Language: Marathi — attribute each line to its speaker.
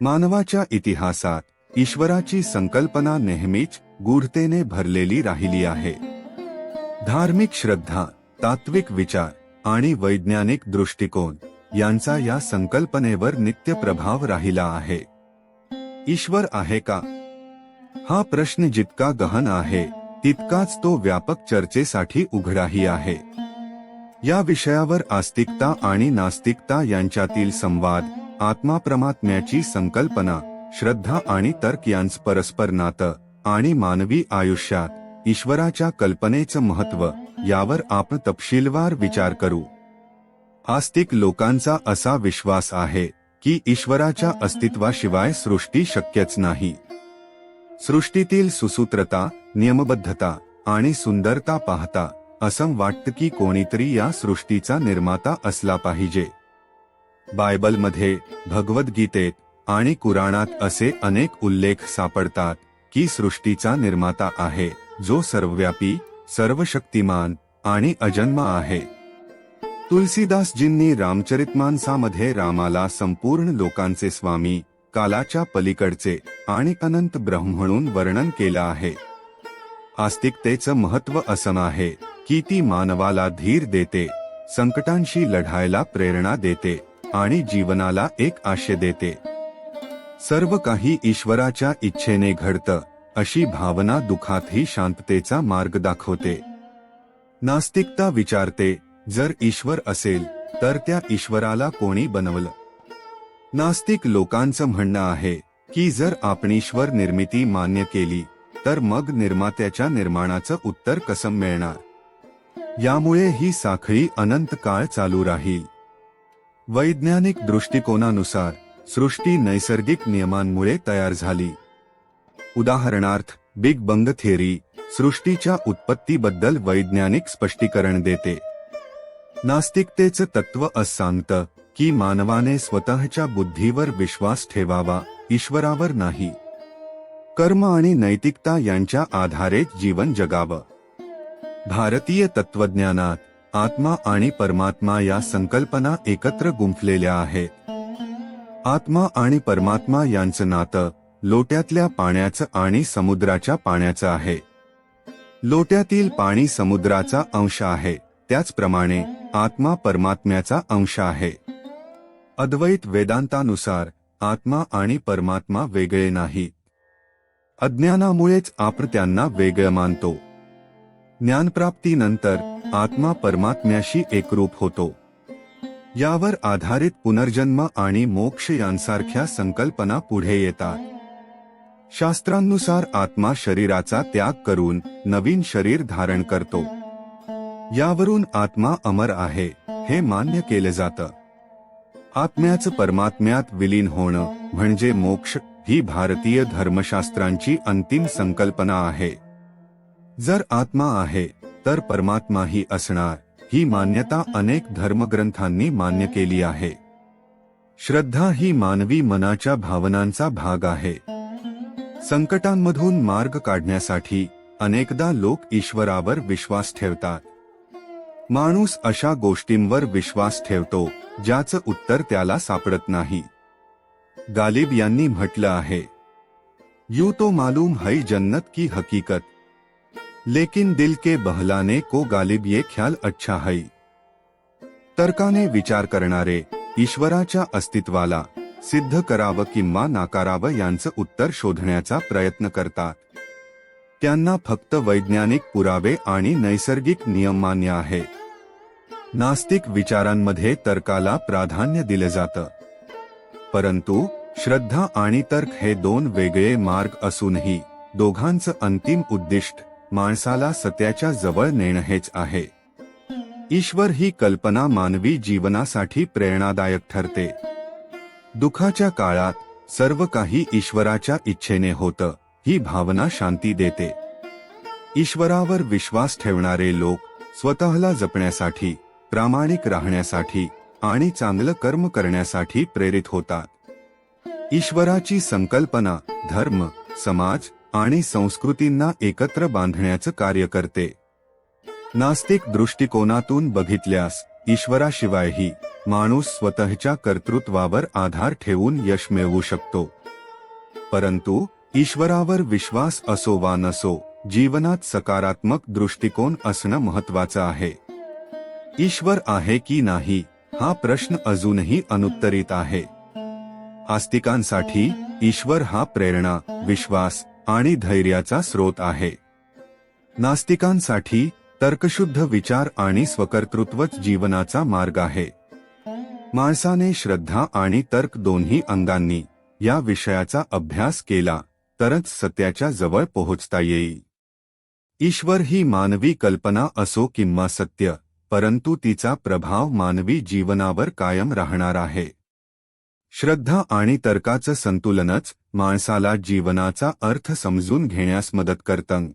Speaker 1: मानवाच्या इतिहासात ईश्वराची संकल्पना नेहमीच गूढतेने भरलेली राहिली आहे. धार्मिक श्रद्धा तात्विक विचार आणि वैज्ञानिक दृष्टिकोन यांचा या संकल्पनेवर नित्य प्रभाव राहिला आहे. ईश्वर आहे का? हा प्रश्न जितका गहन आहे तितकाच तो व्यापक चर्चेसाठी उघडाही आहे. या विषयावर आस्तिकता आणि नास्तिकता यांच्यातील संवाद आत्मा परमात्म्याची संकल्पना श्रद्धा आणि तर्क यांच परस्पर नातं आणि मानवी आयुष्यात ईश्वराच्या कल्पनेचं महत्त्व यावर आपण तपशीलवार विचार करू. आस्तिक लोकांचा असा विश्वास आहे की ईश्वराच्या अस्तित्वाशिवाय सृष्टी शक्यच नाही. सृष्टीतील सुसूत्रता नियमबद्धता आणि सुंदरता पाहता असं वाटतं की कोणीतरी या सृष्टीचा निर्माता असला पाहिजे. बायबलमध्ये भगवद्गीतेत आणि कुराणात असे अनेक उल्लेख सापडतात की सृष्टीचा निर्माता आहे जो सर्वव्यापी सर्वशक्तिमान आणि अजन्म आहे. तुलसीदासजींनी रामचरितमानसामध्ये रामाला संपूर्ण लोकांचे स्वामी कालाच्या पलीकडचे आणि अनंत ब्रह्म म्हणून वर्णन केलं आहे. आस्तिकतेचं महत्त्व असं आहे की ती मानवाला धीर देते संकटांशी लढायला प्रेरणा देते. आणि जीवनाला एक आशय देते. सर्व काही ईश्वराच्या इच्छेने घडतं अशी भावना दुखातही शांततेचा मार्ग दाखवते. नास्तिकता विचारते जर ईश्वर असेल तर त्या ईश्वराला कोणी बनवलं? नास्तिक लोकांचं म्हणणं आहे की जर आपण ईश्वर निर्मिती मान्य केली तर मग निर्मात्याच्या निर्माणाचं उत्तर कसं मिळणार? यामुळे ही साखळी अनंत काळ चालू राहील. वैज्ञानिक दृष्टिकोनानुसार सृष्टी नैसर्गिक नियमांमुळे तयार झाली. उदाहरणार्थ बिग बंग थेरी सृष्टीच्या उत्पत्तीबद्दल वैज्ञानिक स्पष्टीकरण देते. नास्तिकतेचं तत्व असं सांगतं की मानवाने स्वतःच्या बुद्धीवर विश्वास ठेवावा ईश्वरावर नाही. कर्म आणि नैतिकता यांच्या आधारे जीवन जगावं. भारतीय तत्वज्ञानात आत्मा आणि परमात्मा या संकल्पना एकत्र गुंफलेल्या आहेत आत्मा आणि परमात्मा यांचं नातं लोट्यातल्या पाण्याचं आणि समुद्राच्या पाण्याचं आहे. लोट्यातील पाणी समुद्राचा अंश आहे त्याचप्रमाणे आत्मा परमात्म्याचा अंश आहे. अद्वैत वेदांतानुसार आत्मा आणि परमात्मा वेगळे नाहीत अज्ञानामुळेच आपण त्यांना वेगळं मानतो. ज्ञानप्राप्तीनंतर आत्मा परमात्म्याशी एकरूप होतो. यावर आधारित पुनर्जन्म आणि मोक्ष यांसारख्या संकल्पना पुढे येतात. शास्त्रांनुसार आत्मा शरीराचा त्याग करून नवीन शरीर धारण करतो. यावरून आत्मा अमर आहे हे मान्य केलं जातं. आत्म्याचं परमात्म्यात विलीन होणं म्हणजे मोक्ष ही भारतीय धर्मशास्त्रांची अंतिम संकल्पना आहे. जर आत्मा आहे तर परमात्माही असणार. ही मान्यता अनेक धर्मग्रंथांनी मान्य केली आहे. श्रद्धा ही मानवी मनाच्या भावनांचा भाग आहे. संकटांमधून मार्ग काढण्यासाठी अनेकदा लोक ईश्वरावर विश्वास ठेवतात. माणूस अशा गोष्टींवर विश्वास ठेवतो ज्याचं उत्तर त्याला सापडत नाही. गालिब यांनी म्हटलं आहे यू तो मालूम है जन्नत की हकीकत. लेकिन दिल के बहलाने को गालिब ये ख्याल अच्छा है। तर्काने विचार करणारे ईश्वराच्या अस्तित्वाला सिद्ध करावं किंवा नाकारावं यांचं उत्तर शोधण्याचा प्रयत्न करतात. त्यांना फक्त वैज्ञानिक पुरावे आणि नैसर्गिक नियम मान्य आहे. नास्तिक विचारांमध्ये तर्काला प्राधान्य दिलं जातं. परंतु श्रद्धा आणि तर्क हे दोन वेगळे मार्ग असूनही दोघांचं अंतिम उद्दिष्ट माणसाला सत्याच्या जवळ नेणं हेच आहे. ईश्वर ही कल्पना मानवी जीवनासाठी प्रेरणादायक ठरते. दुखाच्या काळात सर्व काही ईश्वराच्या इच्छेने होतं ही भावना शांती देते. ईश्वरावर विश्वास ठेवणारे लोक स्वतःला जपण्यासाठी प्रामाणिक राहण्यासाठी आणि चांगलं कर्म करण्यासाठी प्रेरित होतात. ईश्वराची संकल्पना धर्म समाज आणि संस्कृतींना एकत्र बांधण्याचं कार्य करते. नास्तिक दृष्टिकोनातून बघितल्यास ईश्वराशिवायही माणूस स्वतःच्या कर्तृत्वावर आधार ठेवून यश मिळवू शकतो. परंतु ईश्वरावर विश्वास असो वा नसो जीवनात सकारात्मक दृष्टिकोन असणं महत्वाचं आहे. ईश्वर आहे की नाही हा प्रश्न अजूनही अनुत्तरित आहे. आस्तिकांसाठी ईश्वर हा प्रेरणा विश्वास आणि धैर्याचा स्रोत आहे. नास्तिकांसाठी तर्कशुद्ध विचार आणि स्वकर्तृत्वच जीवनाचा मार्ग आहे. माणसाने श्रद्धा आणि तर्क दोन्ही अंगांनी या विषयाचा अभ्यास केला तरच सत्याच्या जवळ पोहोचता येईल. ईश्वर ही मानवी कल्पना असो किंवा सत्य परंतु तिचा प्रभाव मानवी जीवनावर कायम राहणार आहे. श्रद्धा आणि तर्काचं संतुलनच माणसाला जीवनाचा अर्थ समजून घेण्यास मदत करतं.